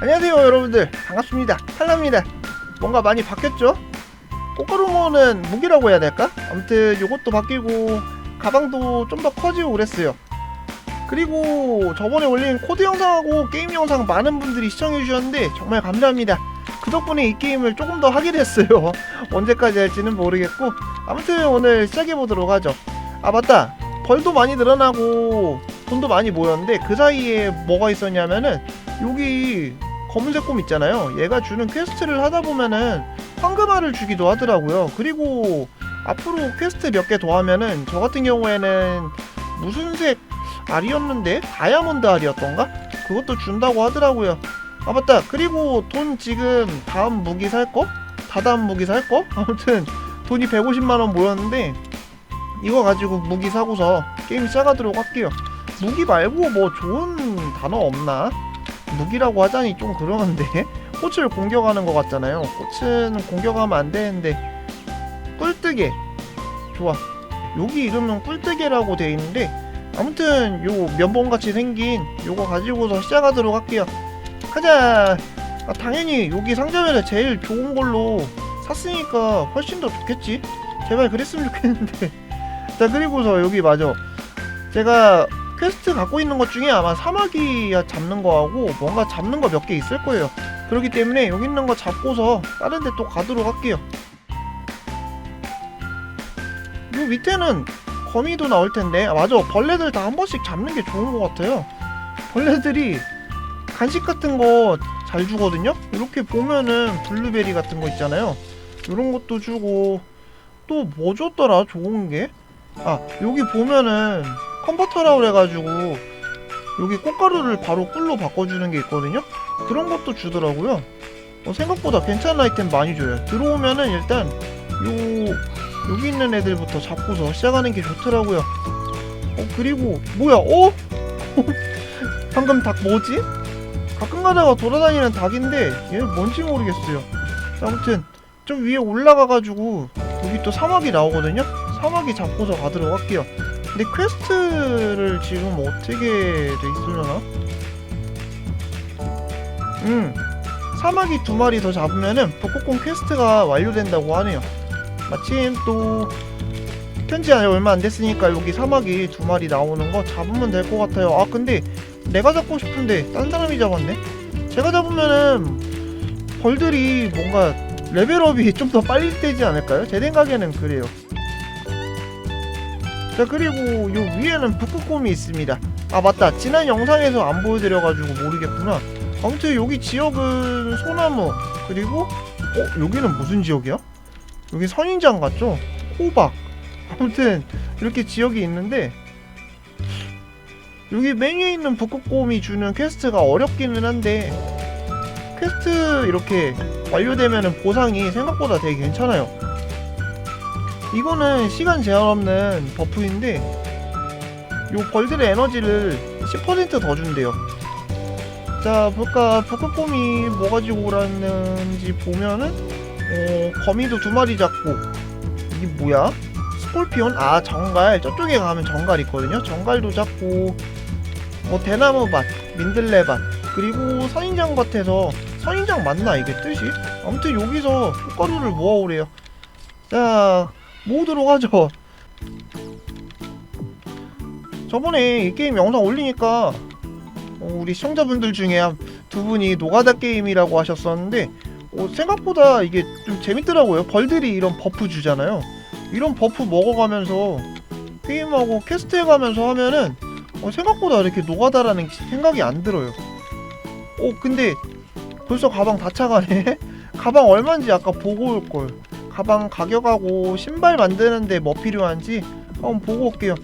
안녕하세요 여러분들. 반갑습니다. 탈라입니다. 뭔가 많이 바뀌었죠? 꽃가루 모으는 무기라고 해야 될까? 아무튼 요것도 바뀌고 가방도 좀 더 커지고 그랬어요. 그리고 저번에 올린 코드 영상하고 게임 영상 많은 분들이 시청해 주셨는데 정말 감사합니다. 그 덕분에 이 게임을 조금 더 하게 됐어요. 언제까지 할지는 모르겠고. 아무튼 오늘 시작해 보도록 하죠. 아 맞다. 벌도 많이 늘어나고 돈도 많이 모였는데 그 사이에 뭐가 있었냐면은 여기 검은색 곰 있잖아요. 얘가 주는 퀘스트를 하다 보면은 황금알을 주기도 하더라고요. 그리고 앞으로 퀘스트 몇 개 더 하면은 저 같은 경우에는 무슨 색 알이었는데 다이아몬드 알이었던가? 그것도 준다고 하더라고요. 아 맞다. 그리고 돈 지금 다음 무기 살 거? 다다음 무기 살 거? 아무튼 돈이 150만 원 모였는데 이거 가지고 무기 사고서 게임 시작하도록 할게요. 무기 말고 뭐 좋은 단어 없나? 무기라고 하자니 좀 그러는데 꽃을 공격하는 것 같잖아요. 꽃은 공격하면 안 되는데 꿀뜨개 좋아. 여기 이름은 꿀뜨개라고 돼 있는데 아무튼 요 면봉같이 생긴 요거 가지고서 시작하도록 할게요. 가자. 아, 당연히 여기 상점에서 제일 좋은 걸로 샀으니까 훨씬 더 좋겠지. 제발 그랬으면 좋겠는데. 자 그리고서 여기 맞아. 제가 퀘스트 갖고 있는 것 중에 아마 사마귀 잡는 거하고 뭔가 잡는 거 몇 개 있을 거예요. 그렇기 때문에 여기 있는 거 잡고서 다른 데 또 가도록 할게요. 요 밑에는 거미도 나올 텐데 아, 맞아 벌레들 다 한 번씩 잡는 게 좋은 것 같아요. 벌레들이 간식 같은 거 잘 주거든요. 이렇게 보면은 블루베리 같은 거 있잖아요. 이런 것도 주고 또 뭐 줬더라 좋은 게? 아 여기 보면은 컨버터라고 그래가지고 여기 꽃가루를 바로 꿀로 바꿔주는 게 있거든요? 그런 것도 주더라고요. 어, 생각보다 괜찮은 아이템 많이 줘요. 들어오면은 일단 요 여기 있는 애들부터 잡고서 시작하는 게 좋더라고요. 어 그리고 뭐야? 어? 방금 닭 뭐지? 가끔 가다가 돌아다니는 닭인데 얘는 뭔지 모르겠어요. 자, 아무튼 좀 위에 올라가가지고 여기 또 사막이 나오거든요? 사막이 잡고서 가도록 할게요 근데 퀘스트를 지금 어떻게 돼 있으려나? 음 사마귀 두 마리 더 잡으면은 북극곰 퀘스트가 완료된다고 하네요 마침 또 편지 아직 얼마 안 됐으니까 여기 사마귀 두 마리 나오는 거 잡으면 될 것 같아요 아 근데 내가 잡고 싶은데 딴 사람이 잡았네 제가 잡으면은 벌들이 뭔가 레벨업이 좀 더 빨리 되지 않을까요? 제 생각에는 그래요 자 그리고 요 위에는 북극곰이 있습니다. 아 맞다. 지난 영상에서 안 보여드려가지고 모르겠구나. 아무튼 여기 지역은 소나무 그리고 어 여기는 무슨 지역이야? 여기 선인장 같죠? 호박. 아무튼 이렇게 지역이 있는데 여기 메뉴에 있는 북극곰이 주는 퀘스트가 어렵기는 한데 퀘스트 이렇게 완료되면은 보상이 생각보다 되게 괜찮아요 이거는 시간 제한 없는 버프인데 요 벌들의 에너지를 10%더 준대요. 자 볼까? 북극곰이 뭐 가지고 오라는지 보면은 어 거미도 두 마리 잡고. 이게 뭐야? 스콜피온? 아 정갈. 저쪽에 가면 정갈 있거든요. 정갈도 잡고. 뭐 대나무밭 민들레밭. 그리고 선인장밭에서 선인장 맞나 이게 뜻이? 아무튼 여기서 꽃가루를 모아오래요. 자 모으도록 하죠. 저번에 이 게임 영상 올리니까 어, 우리 시청자분들 중에 한두 분이 노가다 게임이라고 하셨었는데 어, 생각보다 이게 좀 재밌더라고요. 벌들이 이런 버프 주잖아요. 이런 버프 먹어가면서 게임하고 캐스트 해가면서 하면은 어, 생각보다 이렇게 노가다라는 생각이 안 들어요. 어 근데 벌써 가방 다 차가네. 가방 얼마인지 아까 보고 올 걸. 가방 가격하고 신발 만드는데 뭐 필요한지 한번 보고 올게요.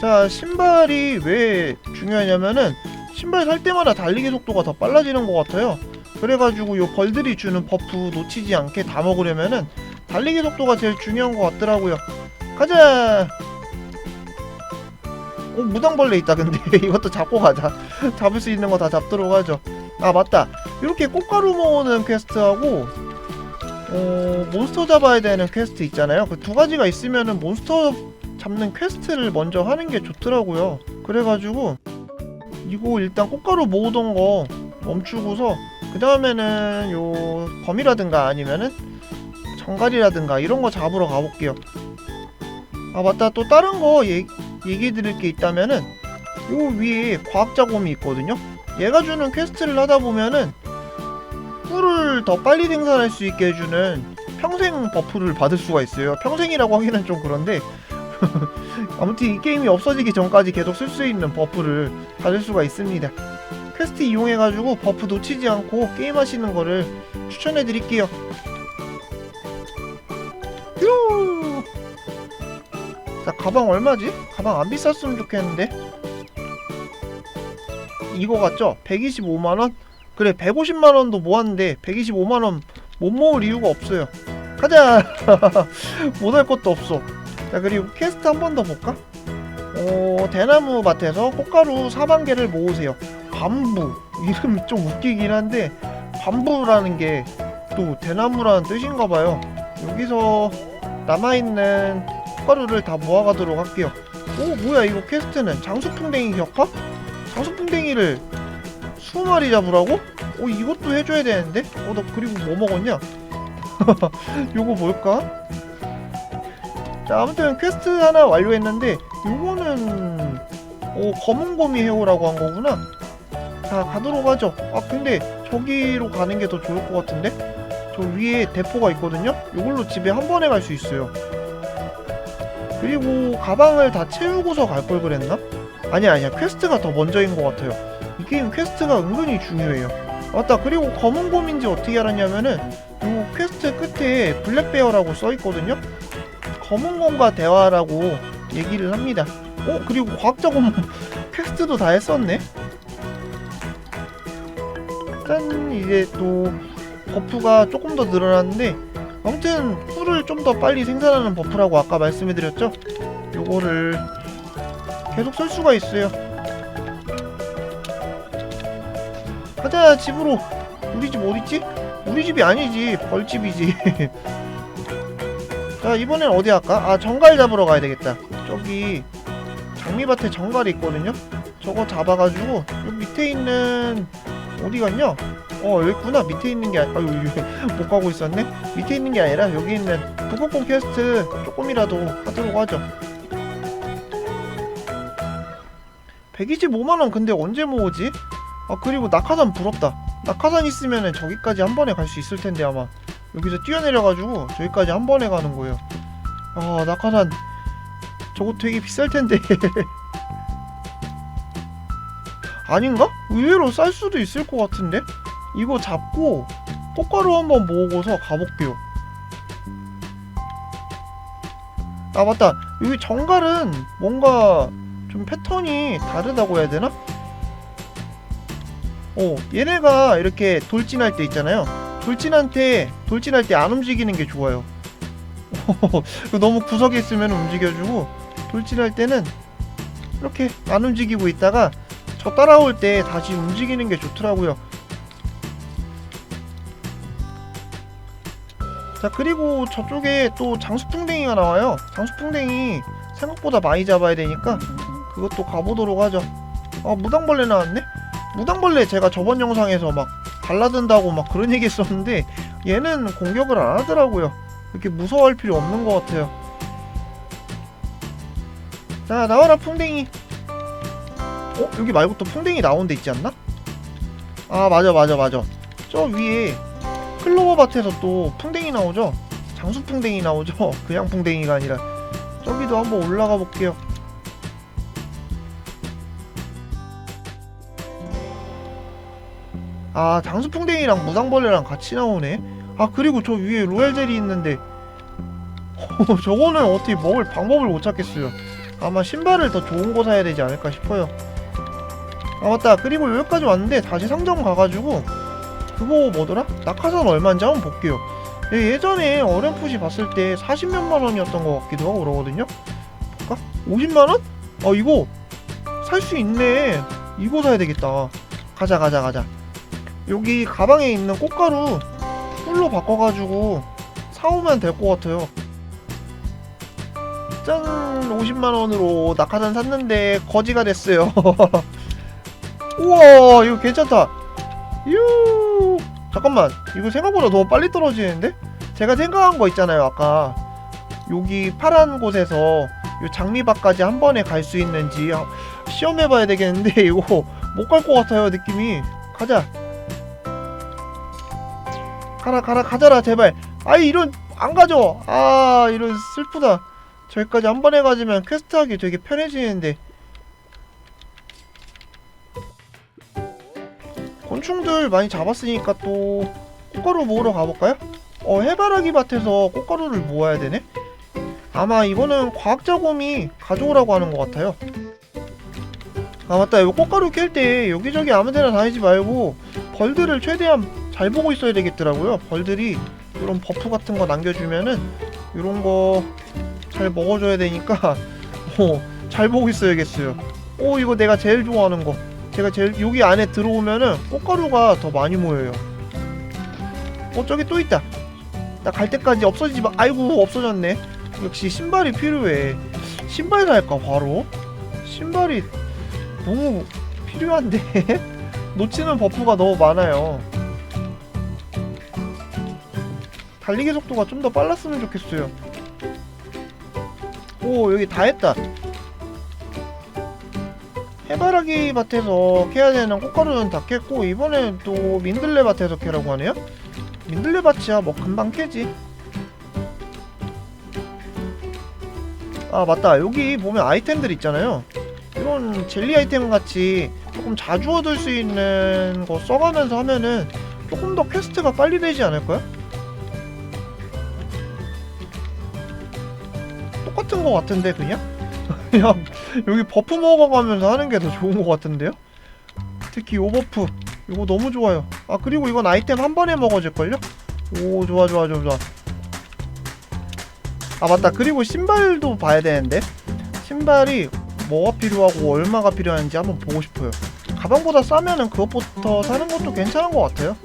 자, 신발이 왜 중요하냐면은 신발 살 때마다 달리기 속도가 더 빨라지는 것 같아요. 그래가지고 요 벌들이 주는 버프 놓치지 않게 다 먹으려면은 달리기 속도가 제일 중요한 것 같더라고요. 가자. 어, 무당벌레 있다 근데 이것도 잡고 가자. 잡을 수 있는 거 다 잡도록 하죠. 아 맞다. 이렇게 꽃가루 모으는 퀘스트하고 어, 몬스터 잡아야 되는 퀘스트 있잖아요. 그 두 가지가 있으면은 몬스터 잡는 퀘스트를 먼저 하는 게 좋더라고요. 그래가지고 이거 일단 꽃가루 모으던 거 멈추고서 그 다음에는 요 범이라든가 아니면은 정갈이라든가 이런 거 잡으러 가볼게요. 아 맞다 또 다른 거 얘, 얘기 드릴 게 있다면은 요 위에 과학자 곰이 있거든요. 얘가 주는 퀘스트를 하다 보면은 꿀을 더 빨리 생산할 수 있게 해주는 평생 버프를 받을 수가 있어요. 평생이라고 하기는 좀 그런데 아무튼 이 게임이 없어지기 전까지 계속 쓸 수 있는 버프를 받을 수가 있습니다. 퀘스트 이용해가지고 버프 놓치지 않고 게임하시는 거를 추천해드릴게요. 휴! 자 가방 얼마지? 가방 안 비쌌으면 좋겠는데 이거 같죠? 125만원? 그래 150만원도 모았는데 125만원 못 모을 이유가 없어요. 가자! 못할 것도 없어. 자 그리고 퀘스트 한 번 더 볼까? 어 대나무 밭에서 꽃가루 사방개를 모으세요. 반부. 이름이 좀 웃기긴 한데 반부라는 게 또 대나무라는 뜻인가 봐요. 여기서 남아있는 꽃가루를 다 모아가도록 할게요. 오 뭐야 이거 퀘스트는 장수풍뎅이 격파? 장수풍뎅이를 20마리 잡으라고? 어 이것도 해줘야 되는데? 어나 그리고 뭐 먹었냐? 요거 뭘까? 자 아무튼 퀘스트 하나 완료했는데 요거는 어 검은곰이 해오라고 한 거구나 자 가도록 하죠 아 근데 저기로 가는 게 더 좋을 것 같은데? 저 위에 대포가 있거든요? 요걸로 집에 한 번에 갈 수 있어요 그리고 가방을 다 채우고서 갈 걸 그랬나? 아니야 아니야 퀘스트가 더 먼저인 것 같아요 이 게임 퀘스트가 은근히 중요해요. 맞다. 그리고 검은 곰인지 어떻게 알았냐면은 요 퀘스트 끝에 블랙베어라고 써있거든요. 검은 곰과 대화라고 얘기를 합니다. 어? 그리고 과학자 곰 퀘스트도 다 했었네? 짠 이제 또 버프가 조금 더 늘어났는데 아무튼 풀을 좀 더 빨리 생산하는 버프라고 아까 말씀해드렸죠? 요거를 계속 쓸 수가 있어요 가자 집으로 우리 집 어딨지? 우리 집이 아니지 벌집이지 자 이번엔 어디 할까? 아 정갈 잡으러 가야 되겠다 저기 장미밭에 정갈이 있거든요 저거 잡아가지고 여기 밑에 있는 어디 갔냐? 어 여기 있구나 밑에 있는 게 아니 아유 못 가고 있었네 밑에 있는 게 아니라 여기 있는 북극곰 퀘스트 조금이라도 하도록 하죠 125만원 근데 언제 모으지? 아 그리고 낙하산 부럽다. 낙하산 있으면은 저기까지 한 번에 갈 수 있을 텐데 아마. 여기서 뛰어내려가지고 저기까지 한 번에 가는 거예요. 아 낙하산. 저거 되게 비쌀 텐데. 아닌가? 의외로 쌀 수도 있을 것 같은데? 이거 잡고 꽃가루 한번 모으고서 가볼게요. 아 맞다. 여기 정갈은 뭔가 좀 패턴이 다르다고 해야 되나? 어 얘네가 이렇게 돌진할 때 있잖아요. 돌진한테 돌진할 때 안 움직이는 게 좋아요. 너무 구석에 있으면 움직여주고 돌진할 때는 이렇게 안 움직이고 있다가 저 따라올 때 다시 움직이는 게 좋더라고요. 자 그리고 저쪽에 또 장수풍뎅이가 나와요. 장수풍뎅이 생각보다 많이 잡아야 되니까 그것도 가보도록 하죠. 아 무당벌레 나왔네 무당벌레 제가 저번 영상에서 막 달라든다고 막 그런 얘기 했었는데 얘는 공격을 안 하더라고요 이렇게 무서워할 필요 없는 것 같아요 자 나와라 풍뎅이 어? 여기 말고 또 풍뎅이 나온 데 있지 않나? 아 맞아 맞아 맞아 저 위에 클로버 밭에서 또 풍뎅이 나오죠? 장수 풍뎅이 나오죠? 그냥 풍뎅이가 아니라 저기도 한번 올라가 볼게요 아 장수풍뎅이랑 무당벌레랑 같이 나오네? 아 그리고 저 위에 로얄젤이 있는데. 저거는 어떻게 먹을 방법을 못 찾겠어요. 아마 신발을 더 좋은 거 사야 되지 않을까 싶어요. 아 맞다. 그리고 여기까지 왔는데 다시 상점 가가지고 그거 뭐더라? 낙하산 얼마인지 한번 볼게요. 예, 예전에 어렴풋이 봤을 때 40몇만 원이었던 것 같기도 하고 그러거든요. 볼까? 50만 원? 아 이거 살 수 있네. 이거 사야 되겠다. 가자 가자 가자 여기 가방에 있는 꽃가루 꿀로 바꿔가지고 사오면 될 것 같아요. 짠 50만원으로 낙하산 샀는데 거지가 됐어요. 우와 이거 괜찮다. 유 잠깐만 이거 생각보다 너무 빨리 떨어지는데? 제가 생각한 거 있잖아요 아까. 여기 파란 곳에서 요 장미밭까지 한 번에 갈 수 있는지 아, 시험해봐야 되겠는데 이거 못 갈 것 같아요 느낌이. 가자 가라 가라 가자라 제발. 아이 이런 안 가져. 아 이런 슬프다. 저기까지 한 번에 가지면 퀘스트 하기 되게 편해지는데. 곤충들 많이 잡았으니까 또 꽃가루 모으러 가볼까요? 어 해바라기 밭에서 꽃가루를 모아야 되네? 아마 이거는 과학자 곰이 가져오라고 하는 것 같아요. 아 맞다. 이거 꽃가루 깰 때 여기저기 아무데나 다니지 말고 벌들을 최대한 잘 보고 있어야 되겠더라고요. 벌들이 이런 버프 같은 거 남겨주면은 이런 거 잘 먹어줘야 되니까 어 잘 보고 있어야겠어요. 오 이거 내가 제일 좋아하는 거. 제가 제일 여기 안에 들어오면은 꽃가루가 더 많이 모여요. 어 저기 또 있다. 나 갈 때까지 없어지지 마. 아이고 없어졌네. 역시 신발이 필요해. 신발 살까 바로? 신발이 너무 필요한데? 놓치는 버프가 너무 많아요 달리기 속도가 좀 더 빨랐으면 좋겠어요. 오 여기 다 했다. 해바라기 밭에서 캐야 되는 꽃가루는 다 캤고 이번엔 또 민들레 밭에서 캐라고 하네요? 민들레 밭이야. 뭐 금방 캐지. 아 맞다. 여기 보면 아이템들 있잖아요. 이런 젤리 아이템 같이 조금 자주 얻을 수 있는 거 써가면서 하면은 조금 더 퀘스트가 빨리 되지 않을까요? 똑같은 거 같은데 그냥? 그냥 여기 버프 먹어가면서 하는 게 더 좋은 거 같은데요? 특히 요 버프 이거 너무 좋아요 아 그리고 이건 아이템 한 번에 먹어질걸요? 오 좋아 좋아 좋아 좋아 아 맞다 그리고 신발도 봐야 되는데 신발이 뭐가 필요하고 얼마가 필요한지 한번 보고 싶어요 가방보다 싸면은 그것부터 사는 것도 괜찮은 것 같아요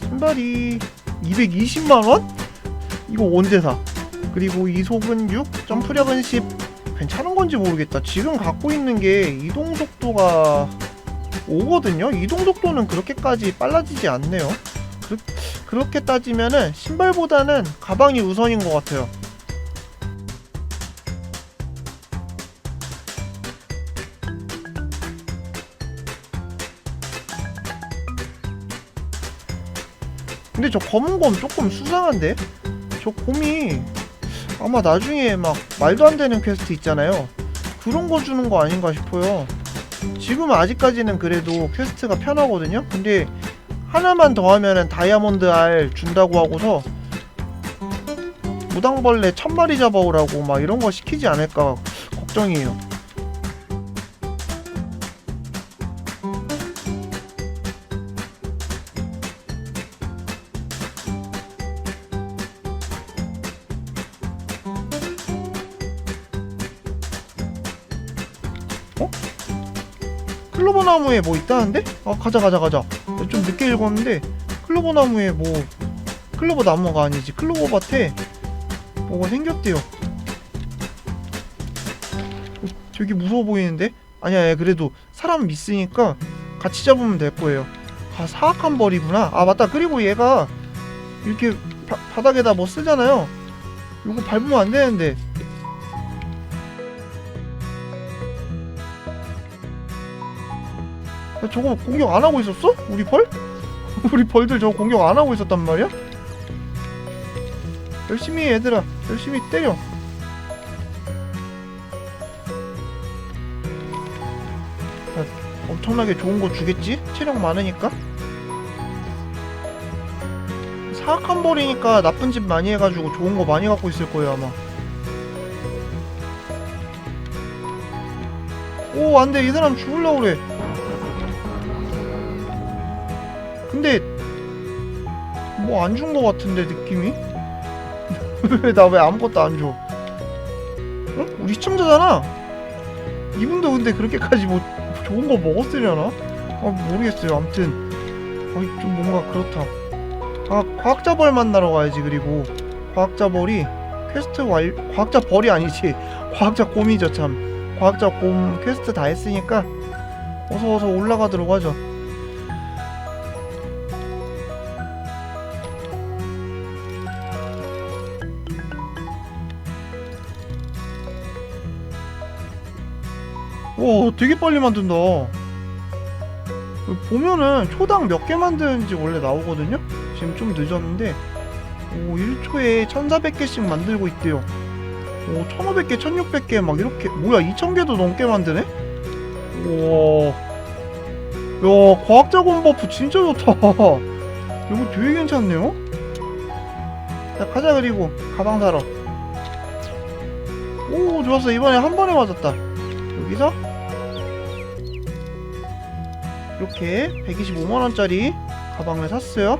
신발이 220만원? 이거 언제 사? 그리고 이속은 6, 점프력은 10 괜찮은 건지 모르겠다. 지금 갖고 있는 게 이동 속도가 5거든요? 이동 속도는 그렇게까지 빨라지지 않네요. 그, 그렇게 따지면은 신발보다는 가방이 우선인 것 같아요. 근데 저 검은 곰 조금 수상한데? 저 곰이 아마 나중에 막 말도 안 되는 퀘스트 있잖아요. 그런 거 주는 거 아닌가 싶어요. 지금 아직까지는 그래도 퀘스트가 편하거든요. 근데 하나만 더 하면은 다이아몬드 알 준다고 하고서 무당벌레 천 마리 잡아오라고 막 이런 거 시키지 않을까 걱정이에요. 클로버 나무에 뭐 있다는데? 아 가자 가자 가자. 좀 늦게 읽었는데 클로버 나무에 뭐 클로버 나무가 아니지. 클로버 밭에 뭐가 생겼대요. 어, 저기 무서워 보이는데? 아니야 야, 그래도 사람 있으니까 같이 잡으면 될 거예요. 아 사악한 벌이구나. 아 맞다. 그리고 얘가 이렇게 바, 바닥에다 뭐 쓰잖아요. 이거 밟으면 안 되는데 야, 저거 공격 안 하고 있었어? 우리 벌? 우리 벌들 저거 공격 안 하고 있었단 말이야? 열심히 해 얘들아 열심히 때려 야, 엄청나게 좋은 거 주겠지? 체력 많으니까 사악한 벌이니까 나쁜 짓 많이 해가지고 좋은 거 많이 갖고 있을 거예요 아마 오 안돼 이 사람 죽을라 그래 근데 뭐 안 준 거 같은데 느낌이? 왜 나 왜 아무것도 안 줘? 응? 우리 시청자잖아. 이분도 근데 그렇게까지 뭐 좋은 거 먹었으려나? 아 모르겠어요. 아무튼 어, 좀 뭔가 그렇다. 아 과학자 벌 만나러 가야지. 그리고 과학자 벌이 퀘스트 완 과학자 벌이 아니지. 과학자 곰이죠 참. 과학자 곰 퀘스트 다 했으니까 어서 어서 올라가도록 하죠. 와 되게 빨리 만든다. 보면은 초당 몇 개 만드는지 원래 나오거든요? 지금 좀 늦었는데. 오 1초에 1400개씩 만들고 있대요. 오 1500개 1600개 막 이렇게. 뭐야 2000개도 넘게 만드네? 우와. 야 과학자원 버프 진짜 좋다. 이거 되게 괜찮네요? 자 가자 그리고 가방 사러. 오 좋았어. 이번에 한 번에 맞았다. 여기서 이렇게 125만원짜리 가방을 샀어요.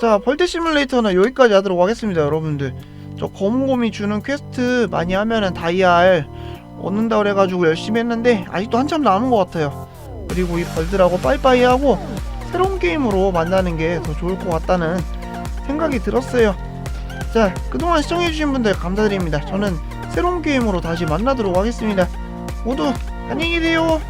자 벌떼 시뮬레이터는 여기까지 하도록 하겠습니다 여러분들. 저 검은곰이 주는 퀘스트 많이 하면은 다이알 얻는다 그래가지고 열심히 했는데 아직도 한참 남은 것 같아요. 그리고 이 벌들하고 빠이빠이 하고 새로운 게임으로 만나는 게 더 좋을 것 같다는 생각이 들었어요. 자 그동안 시청해주신 분들 감사드립니다. 저는 새로운 게임으로 다시 만나도록 하겠습니다. 모두 안녕히 계세요